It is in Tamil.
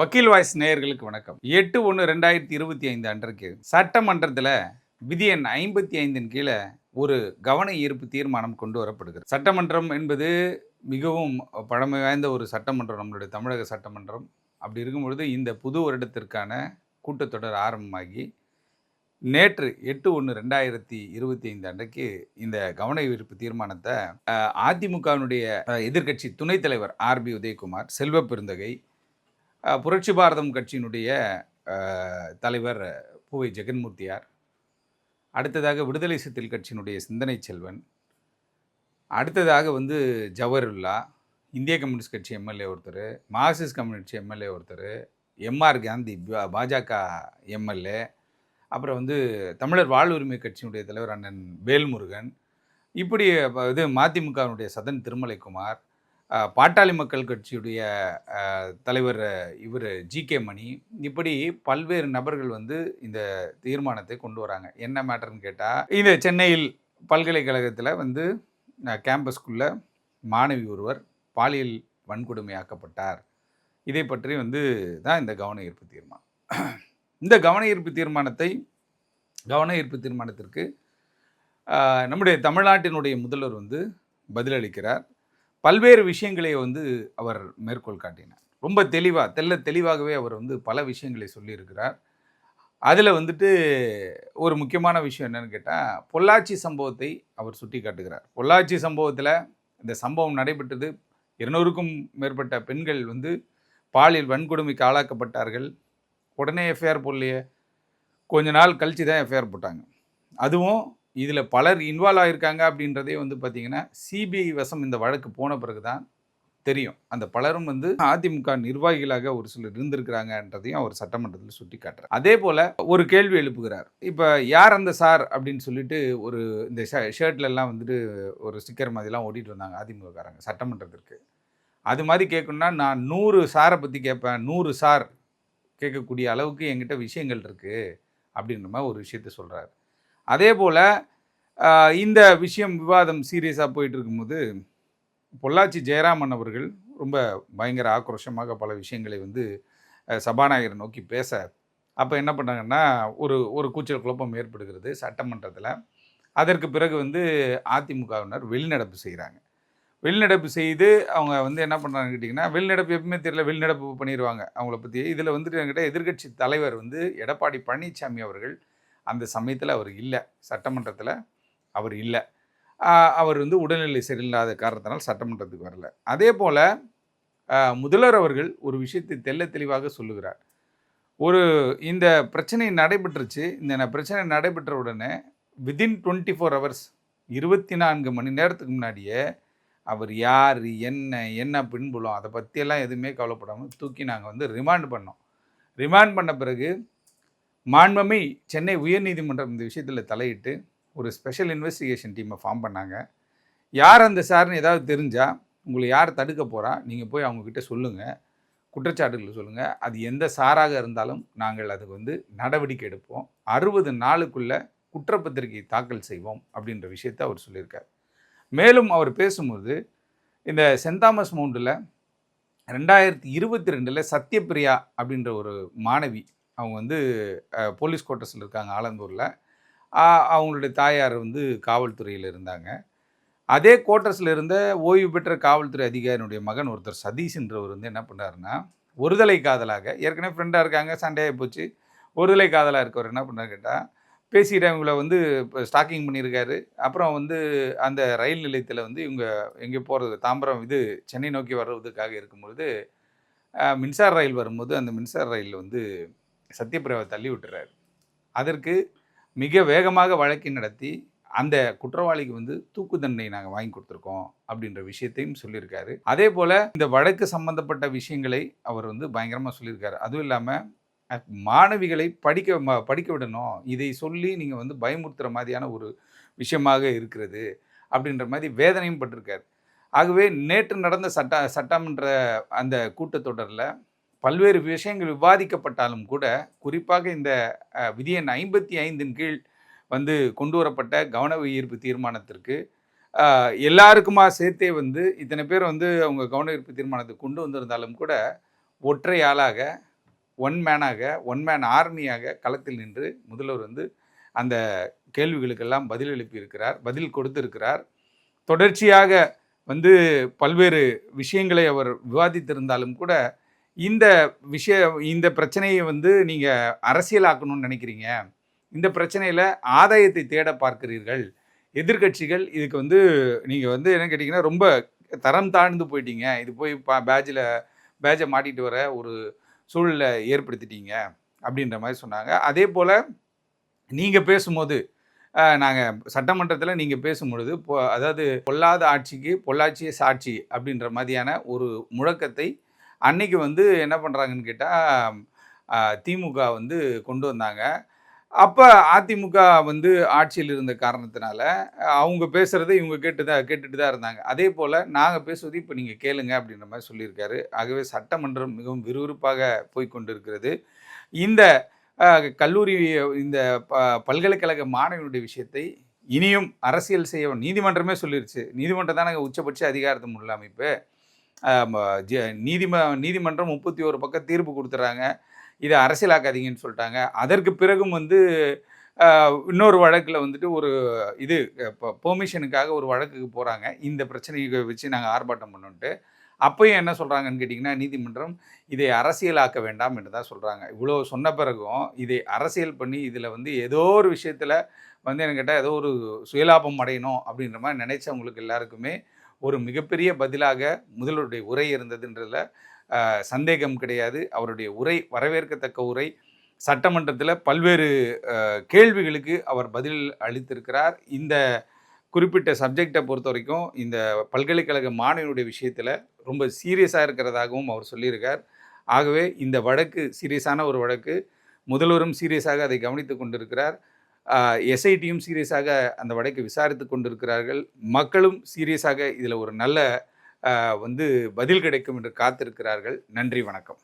வக்கீல் வாய்ஸ் நேயர்களுக்கு வணக்கம். எட்டு ஒன்று ரெண்டாயிரத்தி இருபத்தி ஐந்து அன்றைக்கு சட்டமன்றத்தில் விதி எண் ஐம்பத்தி ஐந்தின் கீழே ஒரு கவன ஈர்ப்பு தீர்மானம் கொண்டு வரப்படுகிறது. சட்டமன்றம் என்பது மிகவும் பழமை வாய்ந்த ஒரு சட்டமன்றம். நம்மளுடைய தமிழக சட்டமன்றம். அப்படி இருக்கும் பொழுது இந்த புது வருடத்திற்கான கூட்டத்தொடர் ஆரம்பமாகி நேற்று எட்டு ஒன்று ரெண்டாயிரத்தி இருபத்தி ஐந்து அன்றைக்கு இந்த கவன ஈர்ப்பு தீர்மானத்தை அதிமுகவினுடைய எதிர்கட்சி எதிர்க்கட்சி துணைத் தலைவர் ஆர் பி உதயகுமார் செல்வ பெருந்தகை புரட்சி பாரதம் கட்சியினுடைய தலைவர் பூவை ஜெகன்மூர்த்தியார் அடுத்ததாக விடுதலை சித்தில் கட்சியினுடைய சிந்தனை செல்வன் அடுத்ததாக வந்து ஜவஹர்லா இந்திய கம்யூனிஸ்ட் கட்சி எம்எல்ஏ ஒருத்தர் மார்க்சிஸ்ட் கம்யூனிஸ்ட் எம்எல்ஏ ஒருத்தர் எம்ஆர் காந்தி பாஜக எம்எல்ஏ அப்புறம் வந்து தமிழர் வாழ்வுரிமை கட்சியினுடைய தலைவர் அண்ணன் வேல்முருகன் இப்படி இது மதிமுகவினுடைய சதன் திருமலைக்குமார் பாட்டாளி மக்கள் கட்சியுடைய தலைவர் இவர் ஜி கே மணி இப்படி பல்வேறு நபர்கள் வந்து இந்த தீர்மானத்தை கொண்டு வராங்க. என்ன மேட்டர்னு கேட்டால் இந்த சென்னையில் பல்கலைக்கழகத்தில் வந்து கேம்பஸ்க்குள்ளே மாணவி ஒருவர் பாலியல் வன்கொடுமையாக்கப்பட்டார். இதை பற்றி வந்து தான் இந்த கவன ஈர்ப்பு தீர்மானம். இந்த கவன ஈர்ப்பு தீர்மானத்தை கவன ஈர்ப்பு தீர்மானத்திற்கு நம்முடைய தமிழ்நாட்டினுடைய முதல்வர் வந்து பதிலளிக்கிறார். பல்வேறு விஷயங்களை வந்து அவர் மேற்கோள் காட்டினார். ரொம்ப தெளிவாக தெல்ல தெளிவாகவே அவர் வந்து பல விஷயங்களை சொல்லியிருக்கிறார். அதில் வந்துட்டு ஒரு முக்கியமான விஷயம் என்னென்னு கேட்டால் பொள்ளாச்சி சம்பவத்தை அவர் சுட்டி காட்டுகிறார் பொள்ளாச்சி சம்பவத்தில் இந்த சம்பவம் நடைபெற்றது. இருநூறுக்கும் மேற்பட்ட பெண்கள் வந்து பாலியல் வன்கொடுமைக்கு ஆளாக்கப்பட்டார்கள். உடனே எஃப்ஐஆர் போடலையே. கொஞ்ச நாள் கழித்து தான் எஃப்ஐஆர் போட்டாங்க. அதுவும் இதில் பலர் இன்வால்வ் ஆகியிருக்காங்க அப்படின்றதே வந்து பார்த்திங்கன்னா சிபிஐ வசம் இந்த வழக்கு போன பிறகு தான் தெரியும். அந்த பலரும் வந்து அதிமுக நிர்வாகிகளாக ஒரு சிலர் இருந்திருக்கிறாங்கன்றதையும் அவர் சட்டமன்றத்தில் சுட்டி காட்டுறார் அதே போல் ஒரு கேள்வி எழுப்புகிறார். இப்போ யார் அந்த சார் அப்படின்னு சொல்லிட்டு ஒரு இந்த ஷர்ட்ல வந்துட்டு ஒரு ஸ்டிக்கர் மாதிரிலாம் ஓட்டிட்டு வந்தாங்க அதிமுககாரங்க சட்டமன்றத்திற்கு. அது மாதிரி கேட்கணும்னா நான் நூறு சாரை பற்றி கேட்பேன் நூறு சார் கேட்கக்கூடிய அளவுக்கு என்கிட்ட விஷயங்கள் இருக்குது அப்படின்ற மாதிரி ஒரு விஷயத்த சொல்கிறார் அதே போல் இந்த விஷயம் விவாதம் சீரியஸாக போயிட்டு இருக்கும்போது பொள்ளாச்சி ஜெயராமன் அவர்கள் ரொம்ப பயங்கர ஆக்ரோஷமாக பல விஷயங்களை வந்து சபாநாயகர் சபாநாயகரை நோக்கி பேச அப்போ என்ன பண்ணாங்கன்னா ஒரு ஒரு கூச்சல் குழப்பம் ஏற்படுகிறது சட்டமன்றத்தில். அதற்கு பிறகு வந்து அதிமுகவினர் வெளிநடப்பு செய்கிறாங்க வெளிநடப்பு செய்து அவங்க வந்து என்ன பண்ணுறாங்கன்னு கேட்டிங்கன்னா வெளிநடப்பு எப்பவுமே தெரியல வெளிநடப்பு பண்ணிடுவாங்க அவங்கள பற்றி இதில் வந்துட்டு என்கிட்ட எதிர்க்கட்சி தலைவர் வந்து எடப்பாடி பழனிசாமி அவர்கள் அந்த சமயத்தில் அவர் இல்லை. சட்டமன்றத்தில் அவர் இல்லை. அவர் வந்து உடல்நிலை சரியில்லாத காரணத்தினால் சட்டமன்றத்துக்கு வரல. அதே போல் முதல்வர் அவர்கள் ஒரு விஷயத்தை தெள்ள தெளிவாக சொல்லுகிறார். ஒரு இந்த பிரச்சனை நடைபெற்றுச்சு. இந்த ந- பிரச்சனை நடைபெற்ற உடனே விதின் டுவெண்ட்டி ஃபோர் ஹவர்ஸ் இருபத்தி நான்கு மணி நேரத்துக்கு முன்னாடியே அவர் யார் என்ன என்ன பின்புலம் அதை பற்றியெல்லாம் எதுவுமே கவலைப்படாமல் தூக்கி நாங்கள் வந்து ரிமாண்ட் பண்ணோம். ரிமாண்ட் பண்ண பிறகு மாண்பமை சென்னை உயர்நீதிமன்றம் இந்த விஷயத்தில் தலையிட்டு ஒரு ஸ்பெஷல் இன்வெஸ்டிகேஷன் டீமை ஃபார்ம் பண்ணாங்க. யார் அந்த சார்னு ஏதாவது தெரிஞ்சால் உங்களை யார் தடுக்க போகிறா நீங்கள் போய் அவங்கக்கிட்ட சொல்லுங்கள் குற்றச்சாட்டுகளை சொல்லுங்கள் அது எந்த சாராக இருந்தாலும் நாங்கள் அதுக்கு வந்து நடவடிக்கை எடுப்போம். அறுபது நாளுக்குள்ளே குற்றப்பத்திரிகை தாக்கல் செய்வோம் அப்படின்ற விஷயத்தை அவர் சொல்லியிருக்கார். மேலும் அவர் பேசும்போது இந்த சென்ட் தாமஸ் மவுண்டில் ரெண்டாயிரத்தி இருபத்தி ரெண்டில் சத்யபிரியா அப்படின்ற ஒரு மாணவி அவங்க வந்து போலீஸ் குவார்ட்டர்ஸில் இருக்காங்க ஆலந்தூரில். அவங்களுடைய தாயார் வந்து காவல்துறையில் இருந்தாங்க. அதே குவார்ட்டர்ஸில் இருந்த ஓய்வு பெற்ற காவல்துறை அதிகாரியினுடைய மகன் ஒருத்தர் சதீஷ்ன்றவர் வந்து என்ன பண்ணாருன்னா ஒருதலை காதலாக ஏற்கனவே ஃப்ரெண்டாக இருக்காங்க சண்டையாக போச்சு. ஒருதலை காதலாக இருக்கவர் என்ன பண்ணார் கேட்டால் பேசிட்டு இவங்கள வந்து இப்போ ஸ்டாக்கிங் பண்ணியிருக்காரு அப்புறம் வந்து அந்த ரயில் நிலையத்தில் வந்து இவங்க எங்கே போகிறது தாம்பரம் இது சென்னை நோக்கி வர்றதுக்காக இருக்கும்பொழுது மின்சார ரயில் வரும்போது அந்த மின்சார ரயில் வந்து சத்யபிரபாவை தள்ளி விட்டுறாரு. அதற்கு மிக வேகமாக வழக்கை நடத்தி அந்த குற்றவாளிக்கு வந்து தூக்கு தண்டனை நாங்கள் வாங்கி கொடுத்துருக்கோம் அப்படின்ற விஷயத்தையும் சொல்லியிருக்காரு. அதே போல் இந்த வழக்கு சம்பந்தப்பட்ட விஷயங்களை அவர் வந்து பயங்கரமாக சொல்லியிருக்காரு. அதுவும் இல்லாமல் மாணவிகளை படிக்க படிக்க விடணும். இதை சொல்லி நீங்கள் வந்து பயமுறுத்துகிற மாதிரியான ஒரு விஷயமாக இருக்கிறது அப்படின்ற மாதிரி வேதனையும் பட்டிருக்காரு. ஆகவே நேற்று நடந்த சட்ட சட்டமன்ற அந்த கூட்டத்தொடரில் பல்வேறு விஷயங்கள் விவாதிக்கப்பட்டாலும் கூட குறிப்பாக இந்த விதியன் ஐம்பத்தி ஐந்தின் கீழ் வந்து கொண்டு வரப்பட்ட கவன ஈர்ப்பு தீர்மானத்திற்கு எல்லாருக்குமா சேர்த்தே வந்து இத்தனை பேர் வந்து அவங்க கவன ஈர்ப்பு தீர்மானத்தை கொண்டு வந்திருந்தாலும் கூட ஒற்றை ஆளாக ஒன் மேனாக ஒன் மேன் ஆர்மியாக களத்தில் நின்று முதல்வர் வந்து அந்த கேள்விகளுக்கெல்லாம் பதில் எழுப்பியிருக்கிறார் பதில் கொடுத்திருக்கிறார். தொடர்ச்சியாக வந்து பல்வேறு விஷயங்களை அவர் விவாதித்திருந்தாலும் கூட இந்த விஷய இந்த பிரச்சனையை வந்து நீங்கள் அரசியலாக்கணும்னு நினைக்கிறீங்க. இந்த பிரச்சனையில் ஆதாயத்தை தேட பார்க்கிறீர்கள். எதிர்கட்சிகள் இதுக்கு வந்து நீங்கள் வந்து என்ன கேட்டிங்கன்னா ரொம்ப தரம் தாழ்ந்து போயிட்டீங்க. இது போய் பா பேஜில் பேட்சை மாட்டிகிட்டு வர ஒரு சூழலை ஏற்படுத்திட்டீங்க அப்படின்ற மாதிரி சொன்னாங்க. அதே போல் நீங்கள் பேசும்போது நாங்கள் சட்டமன்றத்தில் நீங்கள் பேசும்பொழுது பொ அதாவது பொல்லாத ஆட்சிக்கு பொள்ளாச்சியே சாட்சி அப்படின்ற மாதிரியான ஒரு முழக்கத்தை அன்னைக்கு வந்து என்ன பண்ணுறாங்கன்னு கேட்டால் திமுக வந்து கொண்டு வந்தாங்க. அப்போ அதிமுக வந்து ஆட்சியில் இருந்த காரணத்தினால அவங்க பேசுகிறத இவங்க கேட்டு தான் கேட்டுட்டு தான் இருந்தாங்க. அதே போல் நாங்கள் பேசுவது இப்போ நீங்கள் கேளுங்க அப்படின்ற மாதிரி சொல்லியிருக்காரு. ஆகவே சட்டமன்றம் மிகவும் விறுவிறுப்பாக போய்கொண்டிருக்கிறது இந்த கல்லூரி இந்த ப பல்கலைக்கழக மாணவியினுடைய விஷயத்தை இனியும் அரசியல் செய்ய நீதிமன்றமே சொல்லிருச்சு. நீதிமன்றம் தானே உச்சபட்ச அதிகாரத்தை உள்ள அமைப்பு. நீதிம நீதிமன்றம் முப்பத்தி ஒரு பக்கம் தீர்ப்பு கொடுத்துட்றாங்க இதை அரசியலாக்காதீங்கன்னு சொல்லிட்டாங்க. அதற்கு பிறகும் வந்து இன்னொரு வழக்கில் வந்துட்டு ஒரு இது இப்போ பெர்மிஷனுக்காக ஒரு வழக்குக்கு போகிறாங்க இந்த பிரச்சனையை வச்சு நாங்கள் ஆர்ப்பாட்டம் பண்ணோன்ட்டு. அப்பயும் என்ன சொல்கிறாங்கன்னு கேட்டிங்கன்னா நீதிமன்றம் இதை அரசியலாக்க வேண்டாம் என்று தான் சொல்கிறாங்க இவ்வளோ சொன்ன பிறகும் இதை அரசியல் பண்ணி இதில் வந்து ஏதோ ஒரு விஷயத்தில் வந்து என்ன கேட்டால் ஏதோ ஒரு சுயலாபம் அடையணும் அப்படின்ற மாதிரி நினைச்சவங்களுக்கு எல்லாருக்குமே ஒரு மிகப்பெரிய பதிலாக முதல்வருடைய உரை இருந்ததுன்றதில் சந்தேகம் கிடையாது. அவருடைய உரை வரவேற்கத்தக்க உரை. சட்டமன்றத்தில் பல்வேறு கேள்விகளுக்கு அவர் பதில் அளித்திருக்கிறார். இந்த குறிப்பிட்ட சப்ஜெக்டை பொறுத்த வரைக்கும் இந்த பல்கலைக்கழக மாணவனுடைய விஷயத்தில் ரொம்ப சீரியஸாக இருக்கிறதாகவும் அவர் சொல்லியிருக்கார். ஆகவே இந்த வழக்கு சீரியஸான ஒரு வழக்கு. முதல்வரும் சீரியஸாக அதை கவனித்து கொண்டிருக்கிறார். எஸ்ஐடியும் சீரியஸாக அந்த வழக்கை விசாரித்து கொண்டிருக்கிறார்கள். மக்களும் சீரியஸாக இதில் ஒரு நல்ல வந்து பதில் கிடைக்கும் என்று காத்திருக்கிறார்கள். நன்றி வணக்கம்.